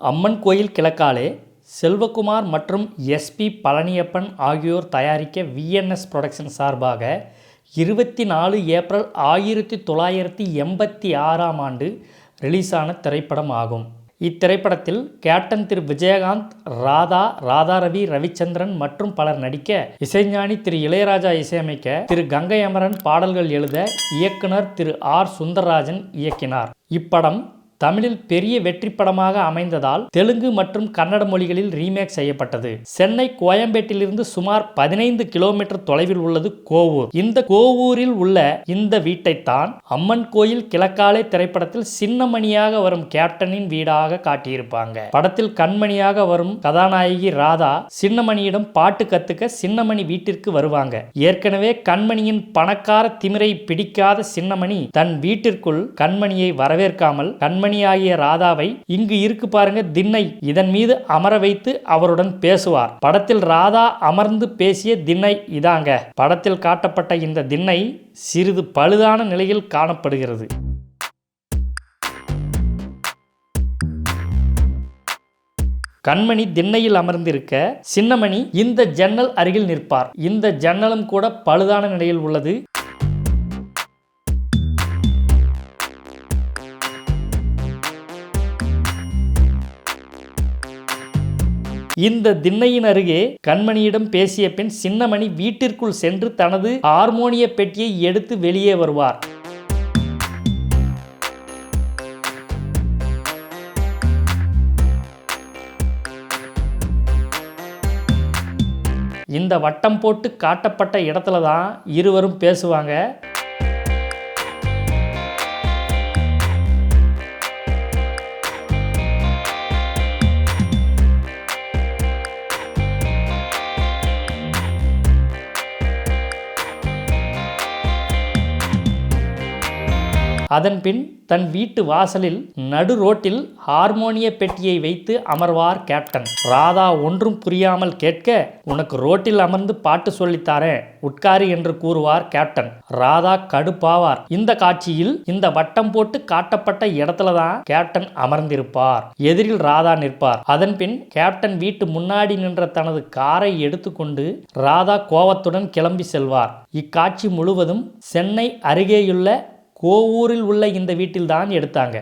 அம்மன் கோயில் கிழக்காலே செல்வகுமார் மற்றும் எஸ்பி பழனியப்பன் ஆகியோர் தயாரிக்க விஎன்எஸ் புரொடக்ஷன் சார்பாக இருபத்தி நாலு ஏப்ரல் ஆயிரத்தி தொள்ளாயிரத்தி எண்பத்தி ஆறாம் ஆண்டு ரிலீஸான திரைப்படம் ஆகும் இத்திரைப்படத்தில் கேப்டன் திரு விஜயகாந்த் ராதா ராதாரவி ரவிச்சந்திரன் மற்றும் பலர் நடிக்க இசைஞானி திரு இளையராஜா இசையமைக்க திரு கங்கை அமரன் பாடல்கள் எழுத இயக்குனர் திரு ஆர் சுந்தரராஜன் இயக்கினார். இப்படம் தமிழில் பெரிய வெற்றி படமாக அமைந்ததால் தெலுங்கு மற்றும் கன்னட மொழிகளில் ரீமேக் செய்யப்பட்டது. சென்னை கோயம்பேட்டிலிருந்து சுமார் பதினைந்து கிலோமீட்டர் தொலைவில் உள்ளது கோவூர். இந்த கோவூரில் உள்ள இந்த வீட்டைத்தான் அம்மன் கோயில் கிழக்காலே திரைப்படத்தில் சின்னமணியாக வரும் கேப்டனின் வீடாக காட்டியிருப்பாங்க. படத்தில் கண்மணியாக வரும் கதாநாயகி ராதா சின்னமணியிடம் பாட்டு கத்துக்க சின்னமணி வீட்டிற்கு வருவாங்க. ஏற்கனவே கண்மணியின் பணக்கார திமிரை பிடிக்காத சின்னமணி தன் வீட்டிற்குள் கண்மணியை வரவேற்காமல் கண்மணி கர்ப்பிணியாகிய ராதாவை இங்கு இருக்கு பாருங்க திண்ணை. இதன் மீது அமர வைத்து அவருடன் பேசுவார். படத்தில் ராதா அமர்ந்து பேசிய திண்ணை இதாங்க. படத்தில் காட்டப்பட்ட இந்த திண்ணை சிறிது பழுதான நிலையில் காணப்படுகிறது. கண்மணி திண்ணையில் அமர்ந்திருக்க சின்னமணி இந்த ஜன்னல் அருகில் நிற்பார். இந்த ஜன்னலும் கூட பழுதான நிலையில் உள்ளது. இந்த திண்ணையின் அருகே கண்மணியிடம் பேசிய பின் சின்னமணி வீட்டிற்குள் சென்று தனது ஹார்மோனிய பெட்டியை எடுத்து வெளியே வருவார். இந்த வட்டம் போட்டு காட்டப்பட்ட இடத்துல தான் இருவரும் பேசுவாங்க. அதன்பின் தன் வீட்டு வாசலில் நடு ரோட்டில் ஹார்மோனிய பெட்டியை வைத்து அமர்வார் கேப்டன். ராதா ஒன்றும் புரியாமல் கேட்க உனக்கு ரோட்டில் அமர்ந்து பாட்டு சொல்லித்தாரேன் உட்காரி என்று கூறுவார் கேப்டன். ராதா கடுப்பாவார். இந்த காட்சியில் இந்த வட்டம் போட்டு காட்டப்பட்ட இடத்துல தான் கேப்டன் அமர்ந்திருப்பார் எதிரில் ராதா நிற்பார். அதன்பின் கேப்டன் வீட்டு முன்னாடி நின்ற தனது காரை எடுத்துக்கொண்டு ராதா கோவத்துடன் கிளம்பி செல்வார். இக்காட்சி முழுவதும் சென்னை அருகேயுள்ள கோவூரில் உள்ள இந்த வீட்டில்தான் எடுத்தாங்க.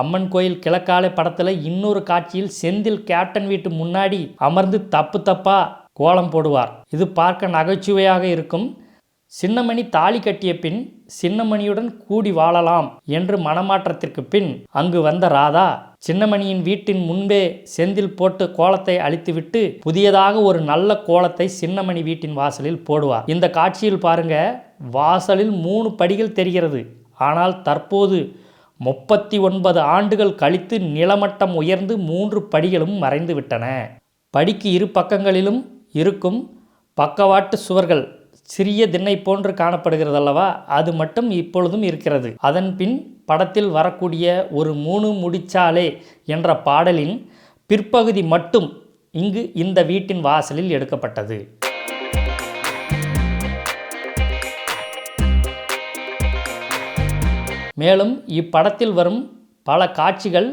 அம்மன் கோயில் கிழக்காலை படத்தில் இன்னொரு காட்சியில் செந்தில் கேப்டன் வீட்டு முன்னாடி அமர்ந்து தப்பு தப்பா கோலம் போடுவார். இது பார்க்க நகைச்சுவையாக இருக்கும். சின்னமணி தாலி கட்டிய பின் சின்னமணியுடன் கூடி வாழலாம் என்று மனமாற்றத்திற்கு பின் அங்கு வந்த ராதா சின்னமணியின் வீட்டின் முன்பே செந்தில் போட்டு கோலத்தை அழித்துவிட்டு புதியதாக ஒரு நல்ல கோலத்தை சின்னமணி வீட்டின் வாசலில் போடுவார். இந்த காட்சியில் பாருங்க வாசலில் மூணு படிகள் தெரிகிறது. ஆனால் தற்போது முப்பத்தி ஒன்பது ஆண்டுகள் கழித்து நிலமட்டம் உயர்ந்து மூன்று படிகளும் மறைந்துவிட்டன படிக்கு இரு பக்கங்களிலும் இருக்கும் பக்கவாட்டு சுவர்கள் சிறிய திண்ணை போன்று காணப்படுகிறது அல்லவா அது மட்டும் இப்பொழுதும் இருக்கிறது. அதன் பின் படத்தில் வரக்கூடிய ஒரு மூணு முடிச்சாலே என்ற பாடலின் பிற்பகுதி மட்டும் இங்கு இந்த வீட்டின் வாசலில் எடுக்கப்பட்டது. மேலும் இப்படத்தில் வரும் பல காட்சிகள்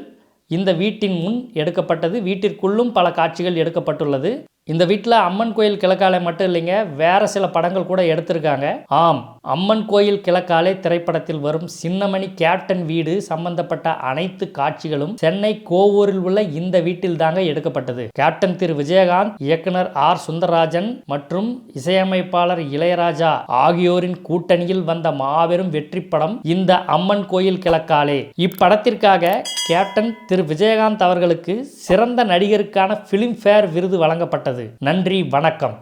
இந்த வீட்டின் முன் எடுக்கப்பட்டது. வீட்டிற்குள்ளும் பல காட்சிகள் எடுக்கப்பட்டுள்ளது. இந்த வீட்டில் அம்மன் கோயில் கிழக்காலை மட்டும் இல்லைங்க வேற சில படங்கள் கூட எடுத்திருக்காங்க. ஆம் அம்மன் கோயில் கிழக்காலை திரைப்படத்தில் வரும் சின்னமணி கேப்டன் வீடு சம்பந்தப்பட்ட அனைத்து காட்சிகளும் சென்னை கோவூரில் உள்ள இந்த வீட்டில் தாங்க எடுக்கப்பட்டது. கேப்டன் திரு விஜயகாந்த் இயக்குனர் ஆர் சுந்தரராஜன் மற்றும் இசையமைப்பாளர் இளையராஜா ஆகியோரின் கூட்டணியில் வந்த மாபெரும் வெற்றி படம் இந்த அம்மன் கோயில் கிழக்காலே. இப்படத்திற்காக கேப்டன் திரு விஜயகாந்த் அவர்களுக்கு சிறந்த நடிகருக்கான பிலிம்ஃபேர் விருது வழங்கப்பட்டது. நன்றி வணக்கம்.